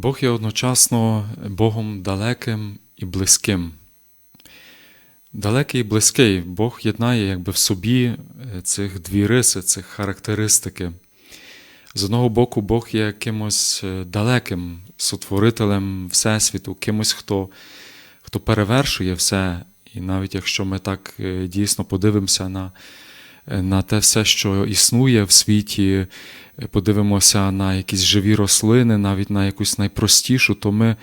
Бог є одночасно Богом далеким і близьким. Далекий і близький Бог єднає якби в собі е, цих дві риси, цих характеристики. З одного боку, Бог є якимось е, далеким сотворителем Всесвіту, кимось, хто, хто перевершує все. І навіть якщо ми так е, дійсно подивимося на, на те все, що існує в світі, е, подивимося на якісь живі рослини, навіть на якусь найпростішу, то ми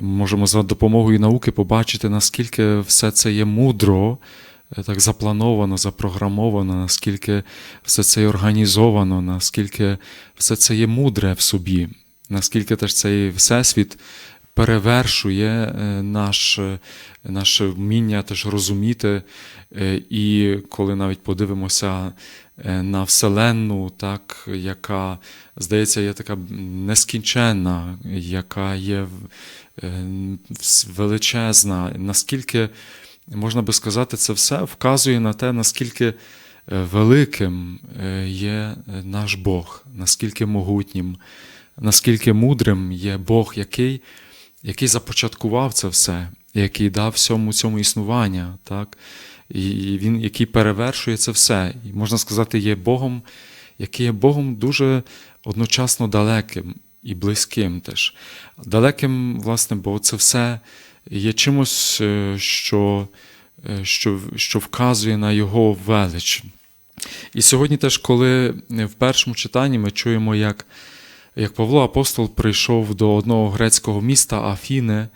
можемо за допомогою науки побачити, наскільки все це є мудро, е, так заплановано, запрограмовано, наскільки все це є організовано, наскільки все це є мудре в собі, наскільки теж цей всесвіт перевершує е, наш, е, наше вміння теж розуміти. Е, І коли навіть подивимося на Вселенну, так, яка, здається, є така нескінченна, яка є величезна, наскільки, можна би сказати, це все вказує на те, наскільки великим є наш Бог, наскільки могутнім, наскільки мудрим є Бог, який, який започаткував це все, який дав всьому цьому існування, так? і він, який перевершує це все. І можна сказати, є Богом, який є Богом дуже одночасно далеким і близьким теж. Далеким, власне, бо це все є чимось, е, що, е, що, що вказує на його велич. І сьогодні теж, коли в першому читанні ми чуємо, як, як Павло Апостол прийшов до одного грецького міста Афіни,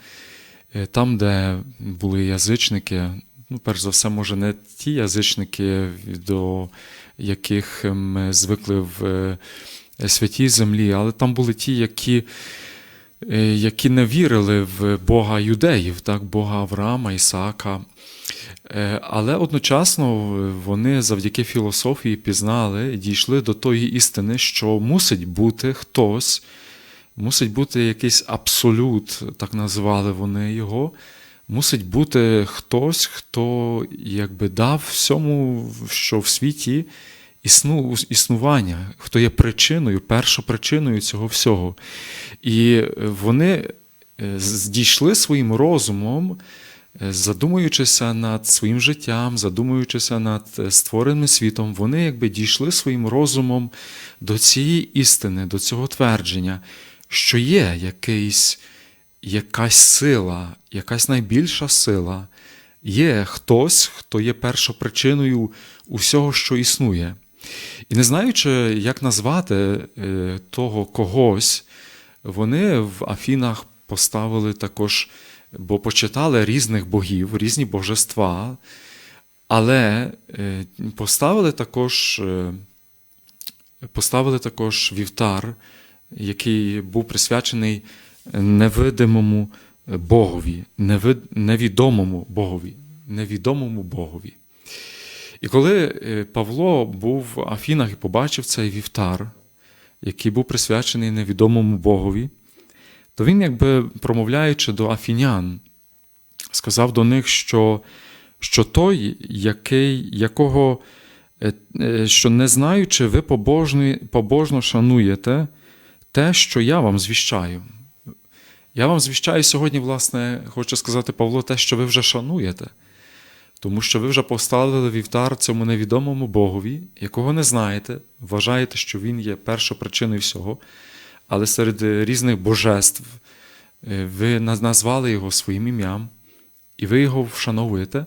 е, там, де були язичники, ну, перш за все, може, не ті язичники, до яких ми звикли в е, святій землі, але там були ті, які, е, які не вірили в Бога юдеїв, так, Бога Авраама, Ісаака. Е, Але одночасно вони завдяки філософії пізнали дійшли до тої істини, що мусить бути хтось, мусить бути якийсь абсолют, так називали вони його. Мусить бути хтось, хто якби дав всьому, що в світі існу, існування, хто є причиною, першопричиною цього всього. І вони дійшли своїм розумом, задумуючися над своїм життям, задумуючися над створеним світом, вони якби дійшли своїм розумом до цієї істини, до цього твердження, що є якийсь якась сила, якась найбільша сила, є хтось, хто є першопричиною усього, що існує. І не знаючи, як назвати того когось, вони в Афінах поставили також, бо почитали різних богів, різні божества, але поставили також, поставили також вівтар, який був присвячений невидимому Богові, невідомому Богові, невідомому Богові. І коли Павло був в Афінах і побачив цей вівтар, який був присвячений невідомому Богові, то він, якби промовляючи до афінян, сказав до них, що що той, який, якого, що не знаючи, ви побожно, побожно шануєте те, що я вам звіщаю. Я вам звіщаю сьогодні, власне, хочу сказати, Павло, те, що ви вже шануєте, тому що ви вже поставили вівтар цьому невідомому Богові, якого не знаєте, вважаєте, що Він є першопричиною всього, але серед різних божеств ви назвали його своїм ім'ям, і ви його вшановуєте.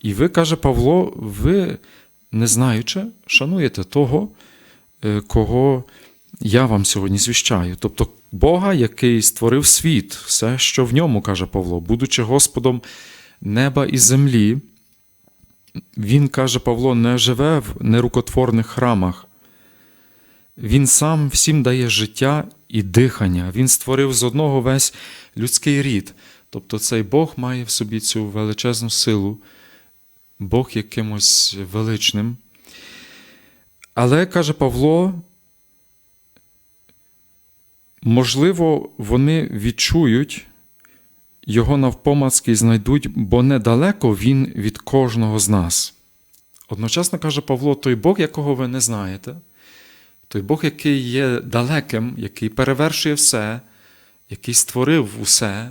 І ви, каже Павло, ви, не знаючи, шануєте того, кого я вам сьогодні звіщаю. Тобто Бога, який створив світ, все, що в ньому, каже Павло, будучи Господом неба і землі, Він, каже Павло, не живе в нерукотворних храмах. Він сам всім дає життя і дихання. Він створив з одного весь людський рід. Тобто цей Бог має в собі цю величезну силу, Бог якимось величним. Але, каже Павло, Можливо, вони відчують його навпомацки і знайдуть, бо недалеко він від кожного з нас. Одночасно каже Павло: той Бог, якого ви не знаєте, той Бог, який є далеким, який перевершує все, який створив усе,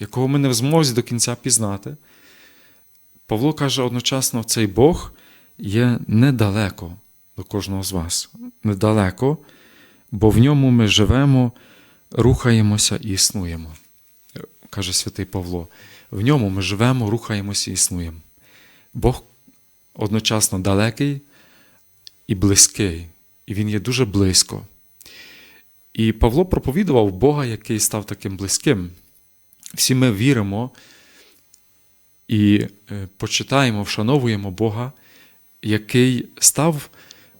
якого ми не в змозі до кінця пізнати, Павло каже одночасно, цей Бог є недалеко до кожного з вас. Недалеко, бо в ньому ми живемо, рухаємося і існуємо. Каже святий Павло. В ньому ми живемо, рухаємося і існуємо. Бог одночасно далекий і близький, і Він є дуже близько. І Павло проповідував Бога, який став таким близьким. Всі ми віримо і е, почитаємо, вшановуємо Бога, який став,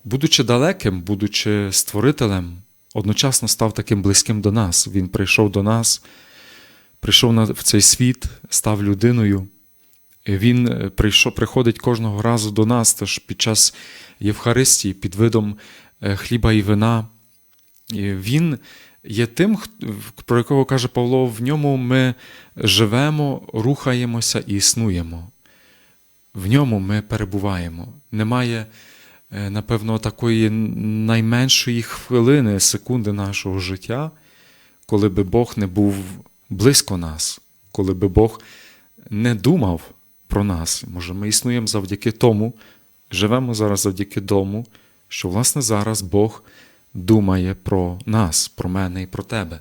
будучи далеким, будучи створителем, одночасно став таким близьким до нас. Він прийшов до нас, прийшов в цей світ, став людиною. Він е, прийшов, приходить кожного разу до нас, теж під час Євхаристії, під видом е, хліба і вина. Він є тим, про якого каже Павло, в ньому ми живемо, рухаємося і існуємо. В ньому ми перебуваємо. Немає, е, напевно, такої найменшої хвилини, секунди нашого життя, коли би Бог не був близько нас, коли би Бог не думав про нас. Може, ми існуємо завдяки тому, живемо зараз завдяки тому, що, власне, зараз Бог думає про нас, про мене і про тебе,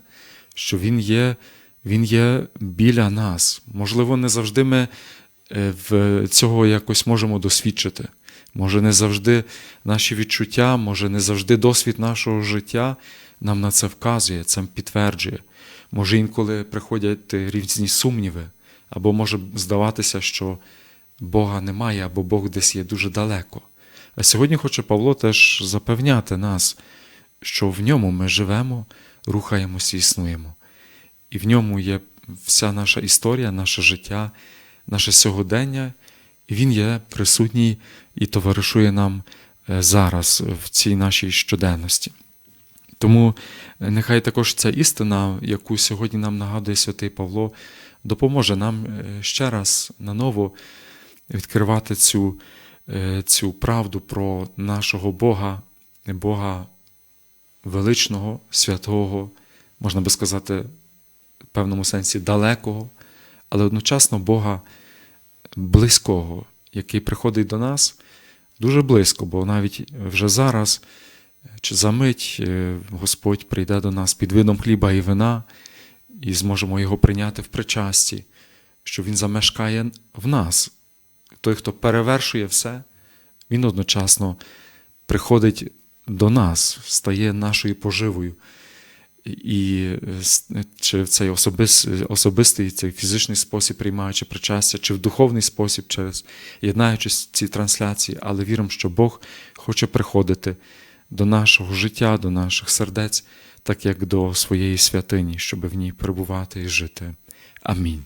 що Він є, Він є біля нас. Можливо, не завжди ми е, в цього якось можемо досвідчити. Може, не завжди наші відчуття, може, не завжди досвід нашого життя нам на це вказує, це підтверджує. Може, інколи приходять різні сумніви, або може здаватися, що Бога немає, або Бог десь є дуже далеко. А сьогодні хоче Павло теж запевняти нас, що в ньому ми живемо, рухаємося і існуємо. І в ньому є вся наша історія, наше життя, наше сьогодення, і Він є присутній і товаришує нам е, зараз в цій нашій щоденності. Тому е, нехай також ця істина, яку сьогодні нам нагадує святий Павло, допоможе нам е, ще раз наново відкривати цю, е, цю правду про нашого Бога, Бога величного, святого, можна би сказати, в певному сенсі далекого, але одночасно Бога близького, який приходить до нас дуже близько, бо навіть вже зараз чи за мить е, Господь прийде до нас під видом хліба і вина, і зможемо його прийняти в причасті, що Він замешкає в нас. Той, хто перевершує все, він одночасно приходить до нас, стає нашою поживою. І е, чи в цей особистий, цей фізичний спосіб приймаючи причастя, чи в духовний спосіб, через єднаючись ці трансляції, але віримо, що Бог хоче приходити до нашого життя, до наших сердець, так як до своєї святині, щоб в ній перебувати і жити. Амінь.